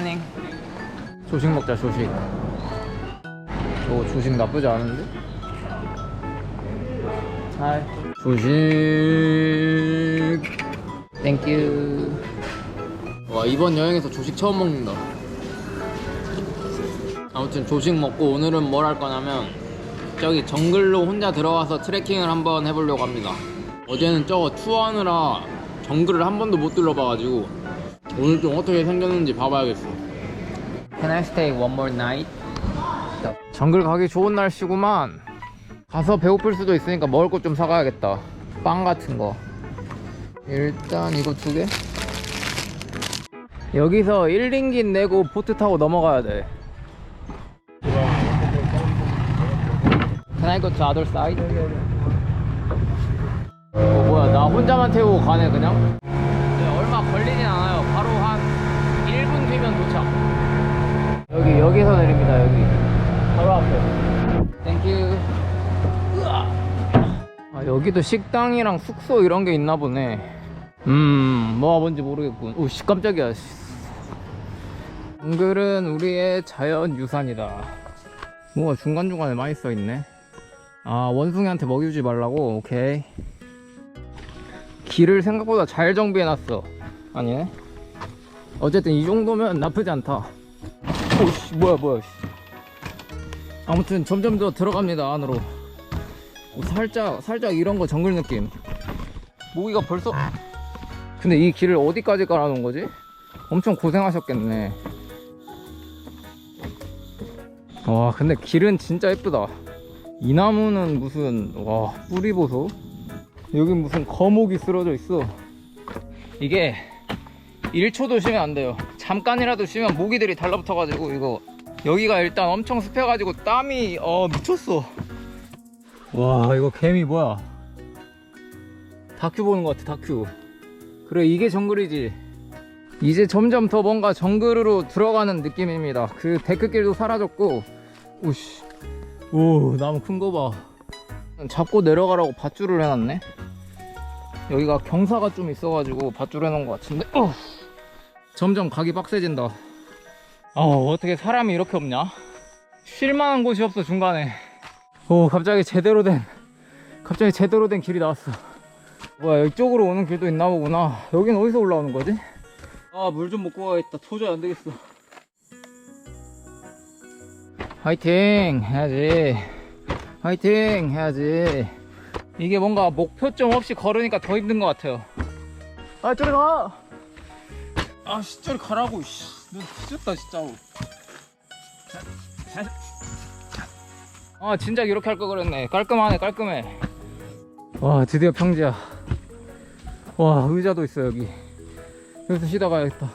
morning. 조식 먹자 조식. 오 조식 나쁘지 않은데? 하이. 조식. 땡큐. 와 이번 여행에서 조식 처음 먹는다. 아무튼 조식 먹고 오늘은 뭘 할 거냐면 저기 정글로 혼자 들어가서 트레킹을 한번 해보려고 합니다. 어제는 저거 투어하느라 정글을 한 번도 못 둘러봐가지고 오늘 좀 어떻게 생겼는지 봐봐야겠어. Can I stay one more night? 정글 가기 좋은 날씨구만. 가서 배고플 수도 있으니까 먹을 것 좀 사가야겠다. 빵 같은 거. 일단 이거 두 개. 여기서 1링긴 내고 보트 타고 넘어가야 돼. Can I go to other side? 어, 뭐야 나 혼자만 태우고 가네 그냥? 네, 얼마 걸리진 않아요. 바로 한 1분 뒤면 도착. 여기 여기서 내립니다 여기. 바로 앞에. 땡큐. 아 여기도 식당이랑 숙소 이런 게 있나 보네. 음 뭐가 뭔지 모르겠군. 오씨 깜짝이야. 씨. 정글은 우리의 자연 유산이다. 뭐가 중간중간에 많이 써있네. 아 원숭이한테 먹이주지 말라고? 오케이 길을 생각보다 잘 정비해놨어. 아니네. 어쨌든 이 정도면 나쁘지 않다. 오씨 뭐야 뭐야 씨. 아무튼 점점 더 들어갑니다 안으로. 오, 살짝 살짝 이런 거 정글 느낌. 모기가 벌써 근데 이 길을 어디까지 깔아놓은 거지? 엄청 고생하셨겠네. 와 근데 길은 진짜 예쁘다. 이 나무는 무슨 와 뿌리 보소 여기 무슨 거목이 쓰러져 있어. 이게 1초도 쉬면 안 돼요. 잠깐이라도 쉬면 모기들이 달라붙어 가지고 이거 여기가 일단 엄청 습해 가지고 땀이 어 미쳤어. 와 이거 개미 뭐야? 다큐 보는 것 같아 다큐. 그래 이게 정글이지. 이제 점점 더 뭔가 정글으로 들어가는 느낌입니다. 그 데크길도 사라졌고. 오씨. 오 나무 큰 거 봐. 잡고 내려가라고 밧줄을 해놨네 여기가 경사가 좀 있어가지고 밧줄 해놓은 것 같은데. 어. 점점 가기 빡세진다. 어 어떻게 사람이 이렇게 없냐? 쉴만한 곳이 없어 중간에. 오 갑자기 제대로 된 갑자기 제대로 된 길이 나왔어. 뭐야 이쪽으로 오는 길도 있나 보구나. 여긴 어디서 올라오는 거지? 아 물 좀 먹고 가야겠다. 도저히 안 되겠어. 화이팅! 해야지. 화이팅! 해야지 이게 뭔가 목표점 없이 걸으니까 더 힘든 것 같아요. 아 저리 가! 아 씨 저리 가라고 씨너 뒤졌다 진짜로 아 진작 이렇게 할 걸 그랬네. 깔끔하네 깔끔해. 와 드디어 평지야. 와 의자도 있어 여기. 여기서 쉬다 가야겠다.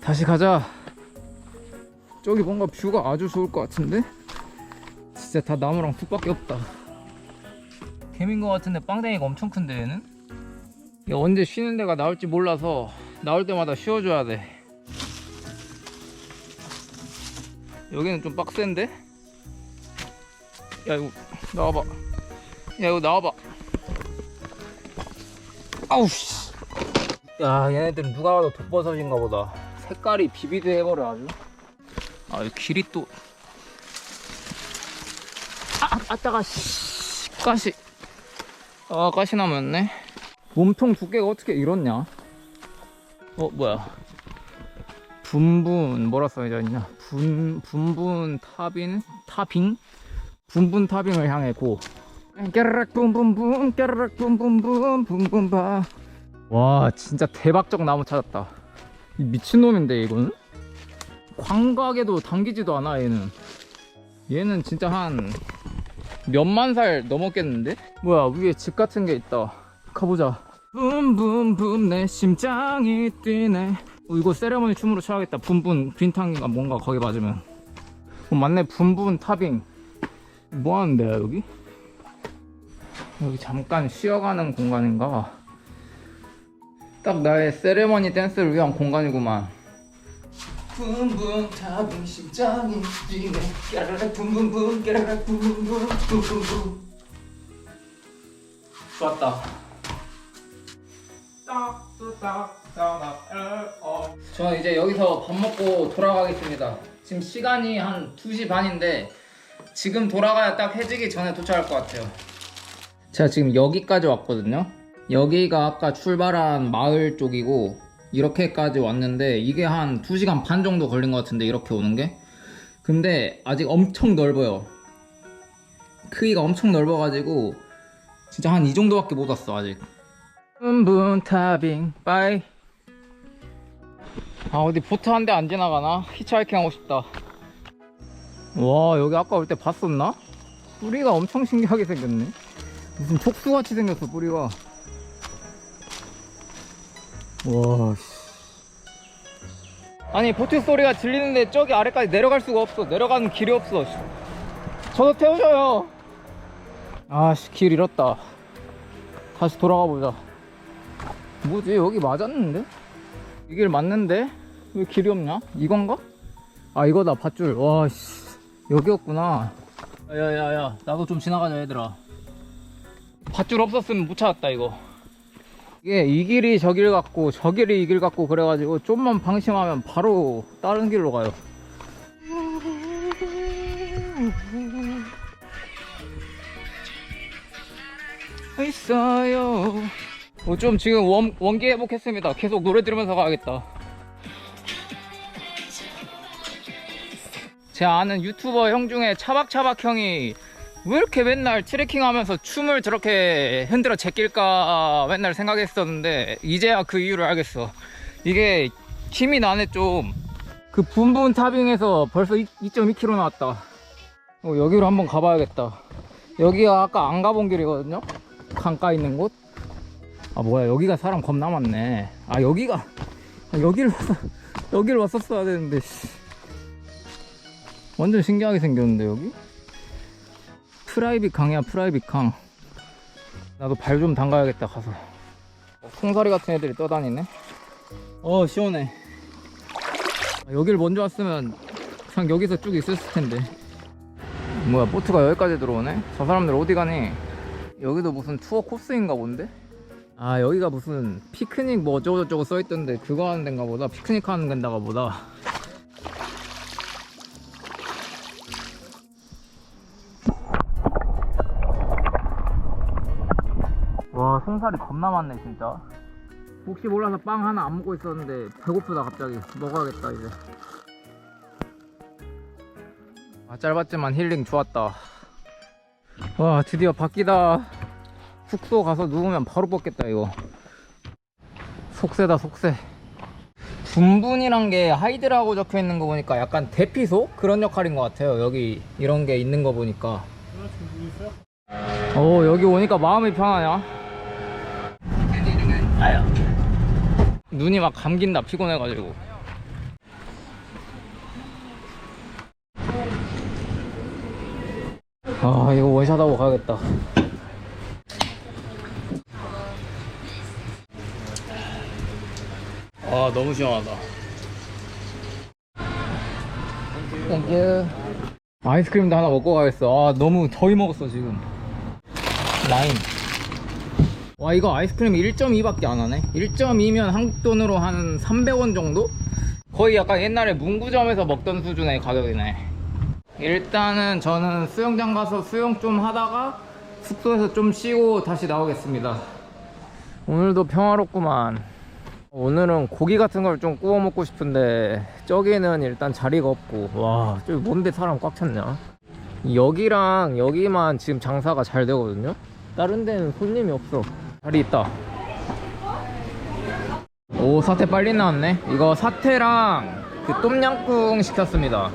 다시 가자. 저기 뭔가 뷰가 아주 좋을 것 같은데 진짜 다 나무랑 숲밖에 없다. 개민 것 같은데 빵댕이가 엄청 큰데 얘는? 얘 언제 쉬는 데가 나올지 몰라서 나올 때마다 쉬어줘야 돼. 여기는 좀 빡센데? 야 이거 나와봐. 야 이거 나와봐. 아우 씨. 야 얘네들은 누가 봐도 독버섯인가 보다. 색깔이 비비드 해버려 아주. 아, 이 길이 또. 아, 아, 따가, 씨. 가시. 아, 가시나무였네. 몸통 두께가 어떻게 이렇냐? 어, 뭐야. 분분, 뭐라 써져 있냐? 분, 분분 타빈? 타빙? 분분 타빙을 향해 고. 깨르륵 붐붐붐, 깨르륵 붐붐붐, 붐붐바. 와, 진짜 대박적 나무 찾았다. 이 미친놈인데, 이거는? 광각에도 당기지도 않아 얘는 얘는 진짜 한 몇만 살 넘었겠는데? 뭐야 위에 집 같은 게 있다. 가보자. 붐붐붐 내 심장이 뛰네. 어, 이거 세레머니 춤으로 춰야겠다. 붐붐 빈탕인가 뭔가 거기 맞으면. 어, 맞네. 붐붐 타빙. 뭐 하는 데야 여기? 여기 잠깐 쉬어가는 공간인가? 딱 나의 세레머니 댄스를 위한 공간이구만 붐붐 타빙 심장이 뛰네 깨르륵 붐붐붐 깨르륵 붐붐붐 붐붐붐 좋았다 딱또딱 저는 이제 여기서 밥 먹고 돌아가겠습니다. 지금 시간이 한 2시 반인데 지금 돌아가야 딱 해지기 전에 도착할 것 같아요. 제가 지금 여기까지 왔거든요. 여기가 아까 출발한 마을 쪽이고 이렇게까지 왔는데 이게 한 2시간 반 정도 걸린 것 같은데 이렇게 오는 게 근데 아직 엄청 넓어요. 크기가 엄청 넓어가지고 진짜 한 이 정도밖에 못 왔어 아직. 분분 타빙 빠이. 아 어디 보트 한 대 안 지나가나? 히치하이킹 하고 싶다. 와 여기 아까 올 때 봤었나? 뿌리가 엄청 신기하게 생겼네. 무슨 촉수같이 생겼어 뿌리가. 와. 씨. 아니 보트 소리가 들리는데 저기 아래까지 내려갈 수가 없어. 내려가는 길이 없어. 씨. 저도 태워줘요. 아씨 길 잃었다. 다시 돌아가 보자. 뭐지 여기 맞았는데? 이 길 맞는데? 왜 길이 없냐? 이건가? 아 이거다 밧줄 와씨 여기였구나 야야야 나도 좀 지나가자 얘들아 밧줄 없었으면 못 찾았다 이거 이게 이 길이 저 길 같고 저 길이 이 길 같고 그래가지고 좀만 방심하면 바로 다른 길로 가요. 있어요. 어, 좀 지금 원, 원기 회복했습니다. 계속 노래 들으면서 가야겠다. 제 아는 유튜버 형 중에 차박차박 형이 왜 이렇게 맨날 트레킹 하면서 춤을 저렇게 흔들어 제낄까 맨날 생각했었는데 이제야 그 이유를 알겠어. 이게 힘이 나네 좀. 그 분분 타빙에서 벌써 2.2km 나왔다. 어, 여기로 한번 가봐야겠다. 여기가 아까 안 가본 길이거든요? 강가 있는 곳? 아 뭐야 여기가 사람 겁나 많네. 아 여기가 아, 여기를 왔어 여기를 왔었어야 되는데 씨. 완전 신기하게 생겼는데 여기 프라이빗 강이야 프라이빗 강. 나도 발 좀 담가야겠다 가서. 어, 송사리 같은 애들이 떠다니네? 어 시원해. 아, 여길 먼저 왔으면 그냥 여기서 쭉 있었을 텐데. 뭐야 보트가 여기까지 들어오네? 저 사람들 어디 가니? 여기도 무슨 투어 코스인가 본데? 아 여기가 무슨 피크닉 뭐 어쩌고저쩌고 써있던데 그거 하는 데인가 보다. 피크닉 하는 데인가 보다 와 송살이 겁나 많네 진짜. 혹시 몰라서 빵 하나 안 먹고 있었는데 배고프다 갑자기. 먹어야겠다 이제. 아 짧았지만 힐링 좋았다. 와 드디어 바뀌다. 숙소 가서 누우면 바로 뽑겠다 이거. 속세다 속세. 분분이란 게 하이드라고 적혀 있는 거 보니까 약간 대피소? 그런 역할인 것 같아요 여기 이런 게 있는 거 보니까. 오 여기 오니까 마음이 편하냐 아야 눈이 막 감긴다 피곤해가지고. 아 이거 원샷하고 가야겠다. 아 너무 시원하다. 땡큐 아이스크림도 하나 먹고 가겠어. 아 너무 더위 먹었어 지금. 라임 와 이거 아이스크림 1.2밖에 안 하네? 1.2면 한국 돈으로 한 300원 정도? 거의 약간 옛날에 문구점에서 먹던 수준의 가격이네. 일단은 저는 수영장 가서 수영 좀 하다가 숙소에서 좀 쉬고 다시 나오겠습니다. 오늘도 평화롭구만. 오늘은 고기 같은 걸 좀 구워 먹고 싶은데 저기는 일단 자리가 없고. 와 저기 뭔데 사람 꽉 찼냐? 여기랑 여기만 지금 장사가 잘 되거든요? 다른 데는 손님이 없어 자리 있다. 오 사태 빨리 나왔네. 이거 사태랑 그 똠양꿍 시켰습니다.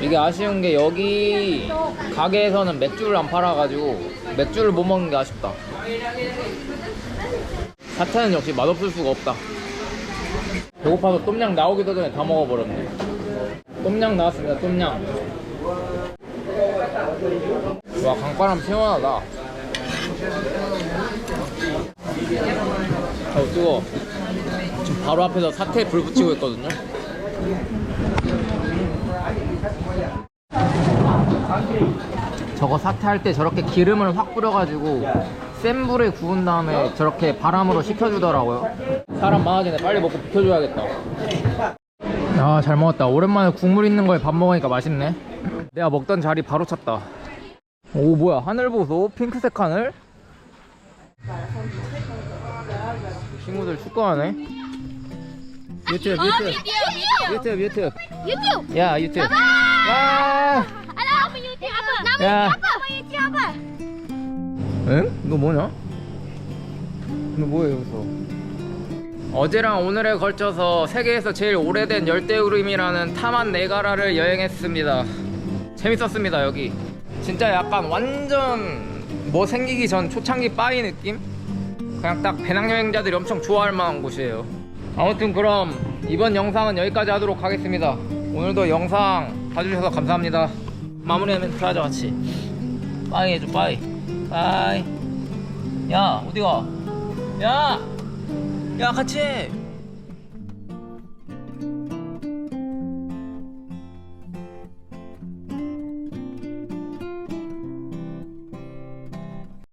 이게 아쉬운 게 여기 가게에서는 맥주를 안 팔아가지고 맥주를 못 먹는 게 아쉽다. 사태는 역시 맛없을 수가 없다. 배고파서 똠양 나오기도 전에 다 먹어버렸네. 똠양 나왔습니다 똠양. 와 강바람 시원하다 어 뜨거. 지금 바로 앞에서 사태에 불 붙이고 있거든요. 저거 사태할 때 저렇게 기름을 확 뿌려가지고 센 불에 구운 다음에 저렇게 바람으로 식혀주더라고요. 사람 많아지네. 빨리 먹고 비켜줘야겠다. 아 잘 먹었다. 오랜만에 국물 있는 거에 밥 먹으니까 맛있네. 내가 먹던 자리 바로 찾다. 오 뭐야. 하늘 보소. 핑크색 하늘 친구들 축구하네 유튜브 Oh, 유튜브. 유튜브 유튜브 YouTube. 야 유튜브 와 apa YouTube apa? Nama Ya. apa? Nama YouTube apa? 응? 너 뭐냐? 너 뭐야 여기서? 어제랑 오늘에 걸쳐서 세계에서 제일 오래된 열대우림이라는 타만 네가라를 여행했습니다. 재밌었습니다 여기. 진짜 약간 완전 뭐 생기기 전 초창기 빠이 느낌? 그냥 딱 배낭여행자들이 엄청 좋아할 만한 곳이에요. 아무튼 그럼 이번 영상은 여기까지 하도록 하겠습니다. 오늘도 영상 봐주셔서 감사합니다. 마무리 멘트 하자 같이. 빠이 해줘 빠이. 빠이. 야 어디가? 야, 야 같이 해.